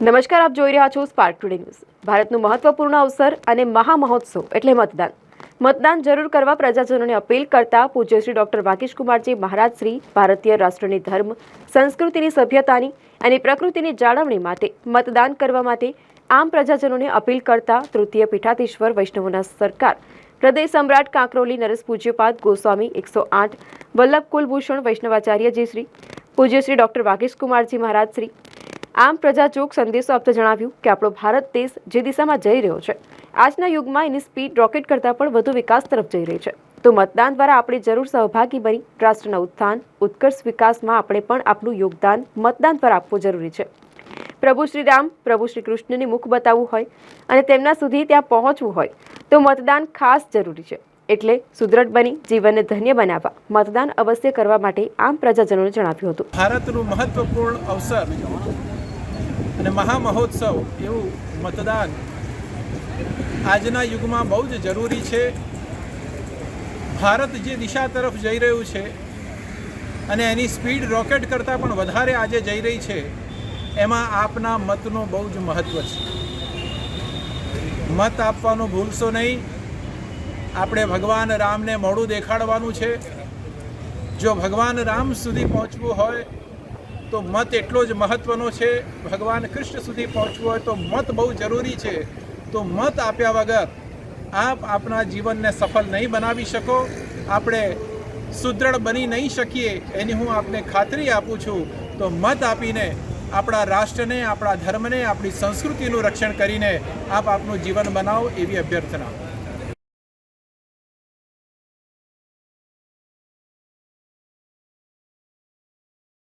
નમસ્કાર, આપ જોઈ રહ્યા છો સ્પાર્ક ટુડે ન્યૂઝ ભારતનું મહત્વપૂર્ણ અવસર અને મહામહોત્સવ એટલે મતદાન. મતદાન જરૂર કરવા પ્રજાજનોને અપીલ કરતા પૂજ્ય શ્રી ડોક્ટર વાકીશ મહારાજ શ્રી, ભારતીય રાષ્ટ્રની ધર્મ, સંસ્કૃતિની સભ્યતાની અને પ્રકૃતિની જાળવણી માટે મતદાન કરવા માટે આમ પ્રજાજનોને અપીલ કરતા તૃતીય પીઠાધીશ્વર વૈષ્ણવના સરકાર. હૃદય સમ્રાટ કાંકરોલી નરેશ પૂજ્યપાદ ગોસ્વામી એકસો આઠ, વલ્લભ કુલભૂષણ વૈષ્ણવાચાર્યજી શ્રી, પૂજ્ય શ્રી ડોક્ટર વાકીશ મહારાજ શ્રી આમ પ્રજાચોક સંદેશો આપતા જણાવ્યું કે આપણો ભારત દેશ જે દિશામાં જઈ રહ્યો છે, આજના યુગમાં એની સ્પીડ રોકેટ કરતાં પણ વધુ વિકાસ તરફ જઈ રહી છે. તો મતદાન દ્વારા આપણે જરૂર સહભાગી બની, રાષ્ટ્રના ઉત્થાન, ઉત્કર્ષ વિકાસમાં આપણે પણ આપણું યોગદાન મતદાન પર આપવું જરૂરી છે. પ્રભુ શ્રી રામ, પ્રભુ શ્રી કૃષ્ણને મુખ બતાવવું હોય અને તેમના સુધી ત્યાં પહોંચવું હોય, તો મતદાન ખાસ જરૂરી છે. એટલે સુદૃઢ બની, જીવનને ધન્ય બનાવવા, મતદાન અવશ્ય કરવા માટે આમ પ્રજાજનોને જણાવ્યું હતું. ભારતનું મહત્વપૂર્ણ અવસર અને મહામહોત્સવ એવું મતદાન આજના યુગમાં બહુ જ જરૂરી છે. ભારત જે દિશા તરફ જઈ રહ્યું છે અને એની સ્પીડ રોકેટ કરતાં પણ વધારે આજે જઈ રહી છે, એમાં આપના મતનું બહુ જ મહત્ત્વ છે. મત આપવાનું ભૂલશો નહીં. આપણે ભગવાન રામને મોડું દેખાડવાનું છે. જો ભગવાન રામ સુધી પહોંચવું હોય તો મત એટલો જ મહત્ત્વનો છે. ભગવાન કૃષ્ણ સુધી પહોંચવું હોય તો મત બહુ જરૂરી છે. તો મત આપ્યા વગર આપ આપણા જીવનને સફળ નહીં બનાવી શકો. આપણે સુદૃઢ બની નહીં શકીએ એની હું આપને ખાતરી આપું છું. તો મત આપીને આપણા રાષ્ટ્રને, આપણા ધર્મને, આપણી સંસ્કૃતિનું રક્ષણ કરીને આપ આપનું જીવન બનાવો એવી અભ્યર્થના.